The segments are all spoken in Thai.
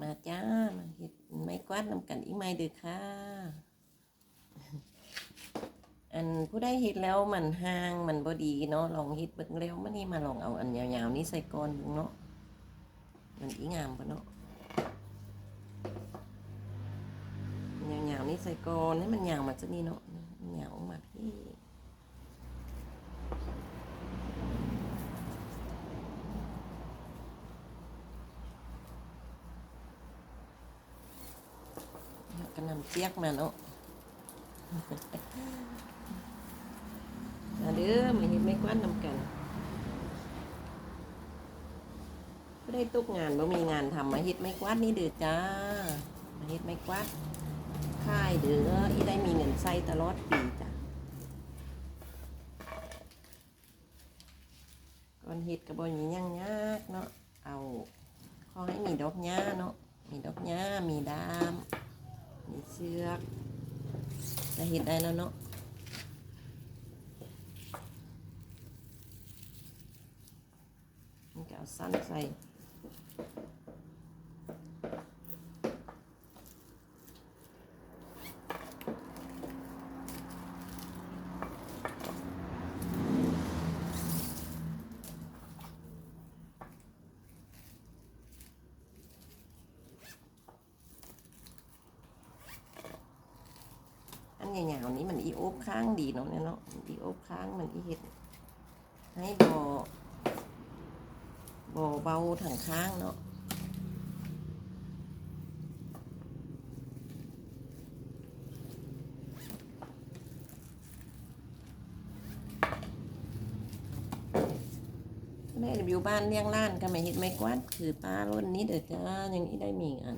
มาจ้า มาเฮ็ดไม้กวาดนำกันอีกไม้เด้อค่ะ อันผู้ได้เฮ็ดแล้วมันห่างมันบ่ดีเนาะลองเฮ็ดเบิ่งแล้วมันนี่มาลองเอาอันยาวๆนี้ใส่ก่อนเนาะมันอีงามปะเนาะยาวๆนี้ใส่ก่อนให้มันยาวมาจักนี้เนาะยาวมาพี่แล้วก็นำ เจียกมาเนาะมาเด้อมาเฮ็ดไม้กว้าดนำกันบ่ได้ตุกงานบ่มีงานทำมาเฮ็ดไม้กวาดนี่เด้อจ้า มาเฮ็ดไม้กวาดค่ายเด้ออีได้มีเงินใช้ตลอดปีจ้ะก่อนเฮ็ดก็บ่มีหยังยากเนาะเอาขอให้มีดอกหญ้าเนาะมีดอกหญ้ามีดาม มีเชือกจะเห็ดได้แล้วเนาะมันก็เอาสั้นใส่ อันใหญ่ๆนี้มันอีโอบค้างดีเนาะเนี่ยเนาะอีโอบค้างมันอีเห็ดให้บอบ่เบาถังข้างเนาะแม่อยู่บ้านเลี้ยงล้านก็ไม่เห็ดไม่กวาดคือป้ารุ่นนี้เด้อจ้ายังอีได้มีอัน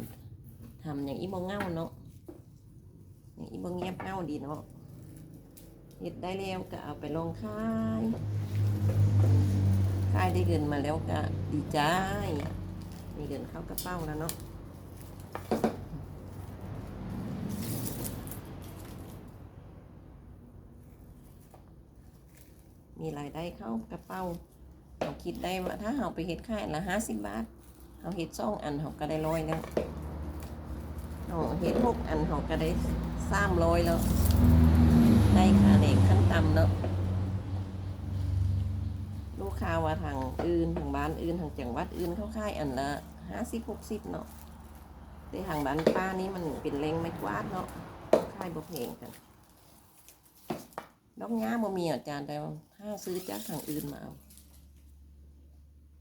ทำอย่างอีบ่เง่าเนาะ อย่างอีบ่เงียบเงาดีเนาะเห็ดได้แล้วก็เอาไปลงค่ายขายได้เงินมาแล้วก็ดีใจมีเงินเข้ากระเป๋าแล้วเนาะมีรายได้เข้ากระเป๋าเราคิดได้ว่าถ้าเราไปเฮ็ดขายละห้าสิบบาทเราเฮ็ดสองอันเราก็ได้ร้อยแล้วเราเฮ็ดหกอันเราก็ได้ สามร้อยแล้วได้ค่าแรงขั้นต่ำเนาะลูกค้าว่าทางอื่นทางบ้านอื่นทางจังหวัดอื่นเขาค่ายอันละห้าสิบหกสิบเนาะแต่ทางบ้านป้านี่มันเป็นเล้งไม่กวาดเนาะค่ายบ่เพลงกันดอกง้าบ่มีอาจารย์แต่ว่าถ้าซื้อจากทางอื่นมาเอา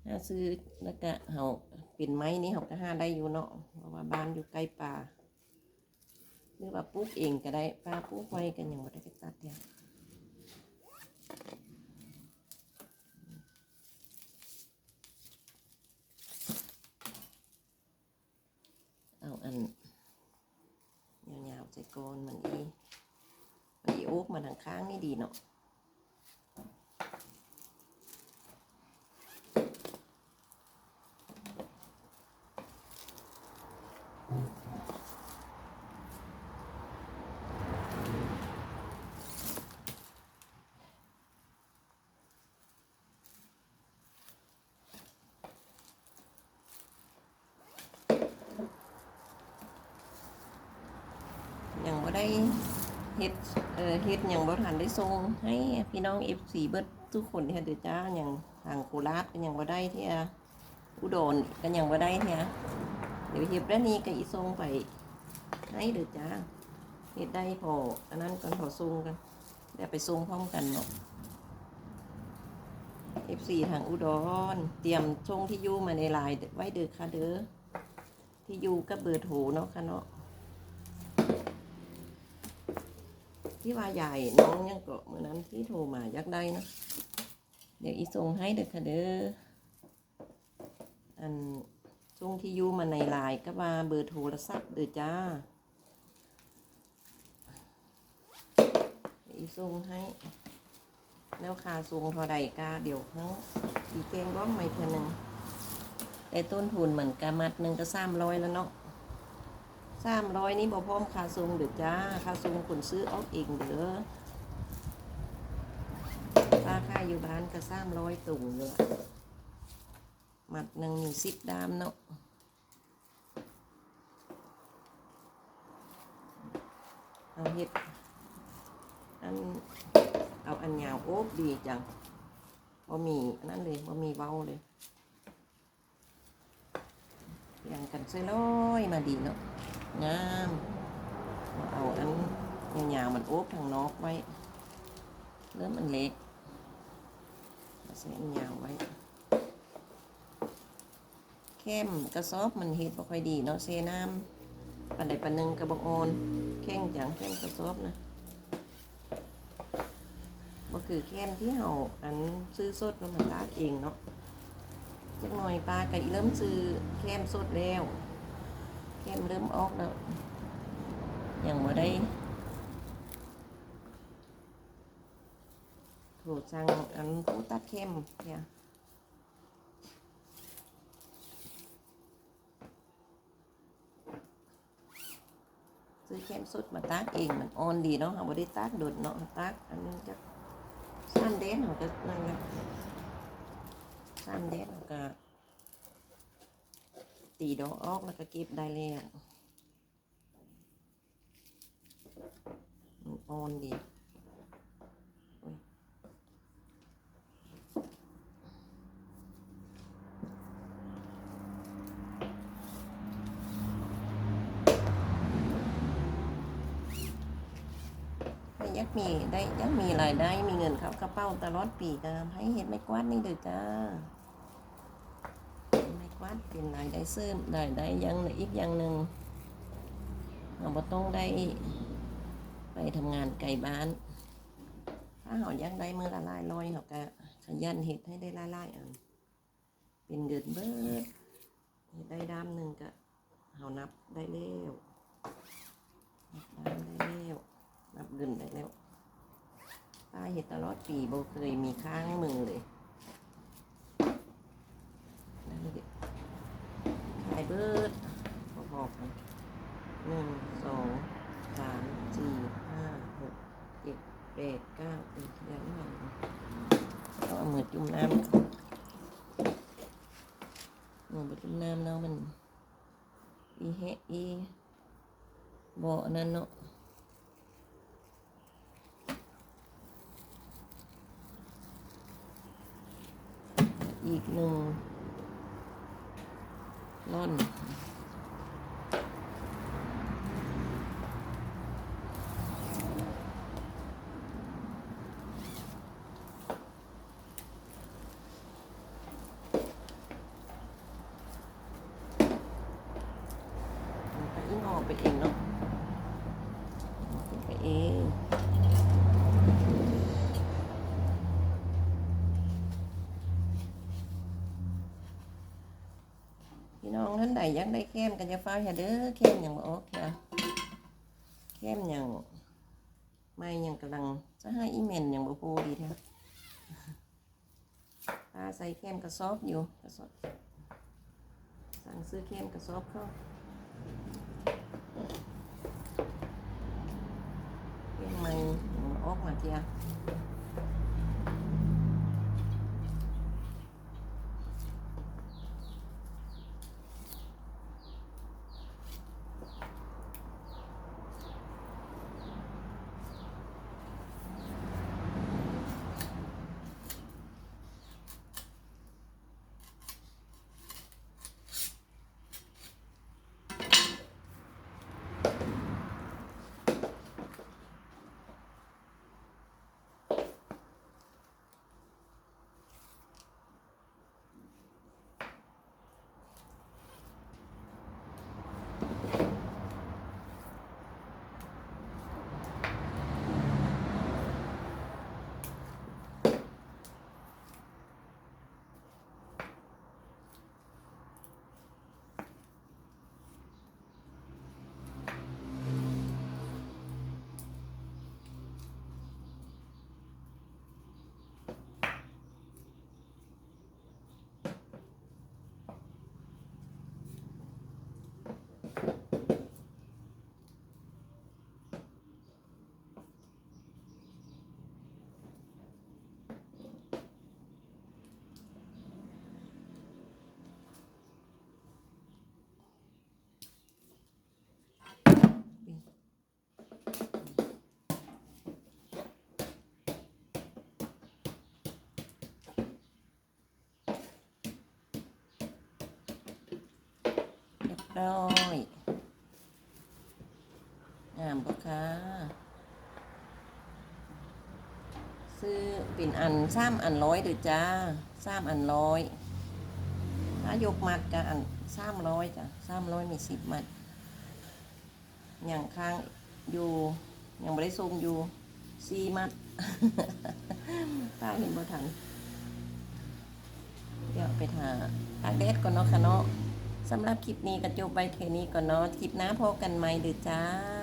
ถ้าซื้อแล้วก็เฮาเป็นไม้นี่เฮาก็ห้าได้อยู่เนาะเพราะว่าบ้านอยู่ใกล้ป่า หรือว่าปลูกเองก็ได้ป้าปลูกไว้กันอย่างบ่ได้ไปตัดเนี่ยเอาอันยาวๆใจโกนมันอีมันอีโอ๊กมาทางข้างนี่ดีเนาะ เฮ็ดเอ่อเฮ็ดยังบ่ทันได้ส่งให้พี่น้อง FC เบิดทุกคนเฮ็ดเด้อจ้าอย่างทางโคราชก็ยังบ่ได้เที่ยอุดรก็ยังบ่ได้เที่ยเดี๋ยวเฮ็ดแล้วนี้ก็อีส่งไปให้เด้อจ้าเฮ็ดได้พออันนั้นก่อนพอส่งกันเดี๋ยวไปส่งพร้อมกันเนาะ FC ทางอุดร เตรียมส่งที่อยู่มาในไลน์ไว้เด้อค่ะเด้อที่อยู่กับเบอร์โทรเนาะค่ะเนาะ ที่ว่าใหญ่น้องยังเกาะเมื่อนั้นที่โทรมาอยากได้นะ เดี๋ยวอีส่งให้เด้อค่ะเด้ออันส่งที่ยูมาในไลน์ก็ว่าเบอร์โทรศัพท์เด้อจ้าเดี๋ยวอีส่งให้แล้วค่าส่งเท่าใดกาเดี๋ยวเขาอีเกงร้องใหม่เท่านึงแต่ต้นทุนเหมือนกามัดหนึ่งก็สามร้อยแล้วเนาะ สามร้อยนี้บอพร้อมคาซุงเดือจ้าคาซุงคนซื้อออกเองเด้อราคาอยู่ร้านก็สามร้อยตุ่งเลยหมัดหนึ่งมีสิบดามเนาะเอาเห็ดอันเอาอันยาวโอ๊บดีจังบะหมี่นั่นเลยบะหมี่เบาเลยยังกันเซลอยมาดีเนาะ งามมาเอาอันยาวๆมันโอ๊บทางนอกไว้ เริ่มมันเล็กมาใส่อันยาวไว้ เข้มกระซอบมันเฮ็ดบ่ค่อยดีเนาะเซน้ำปันใดปันหนึ่งกระบอกออนแข้งจังเข้มกระซอบนะบ่คือเข้มที่เฮาอันซื้อสดมันตากเองเนาะจักหน่อยปลาก็อีเริ่มซื้อเข้มสดแล้ว เข้มเริ่มออกแล้วยังบ่ได้โทรสั่งอันผู้ตัดเข้มเนี่ยซื้อเข้มสดมาตากเองมันอ่อนดีเนาะเราไม่ได้ตากโดดเนาะตากอันนึงจะสั้นเด็ดเราก็นั่นแหละสั้นเด็ดเราก็ ตีดอกออกแล้วก็เก็บได้แล้วอ่อนดีอยากมีได้อยักมีรายได้มีเงินเข้ากระเป๋าตลอดปีก็ให้เห็นไม่กวาดนี่เด้อจ้า ไม่กวาดเป็นรายได้เสริมรายได้ยังอีกอย่างหนึ่งเราบ่ต้องได้ไปทำงานไกลบ้าน ถ้าเราอยากได้มือละลายลอยเราก็ขยันเห็ดให้ได้ละลายอันเป็นเงินเบิดเฮ็ดได้ด้ามหนึ่งก็เรานับได้เร็วนับด้ามได้เร็วนับเงินได้แล้วป้าเห็ดตลอดปีบ่เคยมีค้างมือเลย นั่นเด็กขายเบิดพ อกันหนึ่งสองสามสี่ห้าหกเจ็ดแปดเก้าอีกอย่างหนึ่งต้องเอามือจุ่มน้ำมือไปจุ่มน้ำแล้วมันอีเฮะอีบ่นั่นเนาะอีกหนึ่งร่อนก็ยิ่งออกไปเองเนาะไปเอง พี่น้องท่าน ใดอยากได้เข้มกันจะฟ้าอย่าเด้อเข้มอย่างบ่ออกค่ะเข้มอย่างไม่ย่างกำลังจะให้อีเมนอย่างบ่พูดีแท้ตาใส่เข้มกระสอบอยู่กระสอบสั่งซื้อเข้มกระสอบเข้าเข้มไม่ออกมาเทีย ร้อยงามปะคะซื้อเป็นอันสามอันร้อยเด้อจ้าสามอันร้อยถ้ายกมัดก็อันสามร้อยจ้ะสามร้อยมีสิบมัดอย่างข้างอยู่ยังไม่ได้ส่งอยู่สี่มัดป้าเห็นบ่ทันเดี๋ยวไปทาตากแดดก่อนเนาะค่ะเนาะ สำหรับคลิปนี้ก็จบไปแค่นี้ก่อนเนาะคลิปหน้าพบกันใหม่เด้อจ้า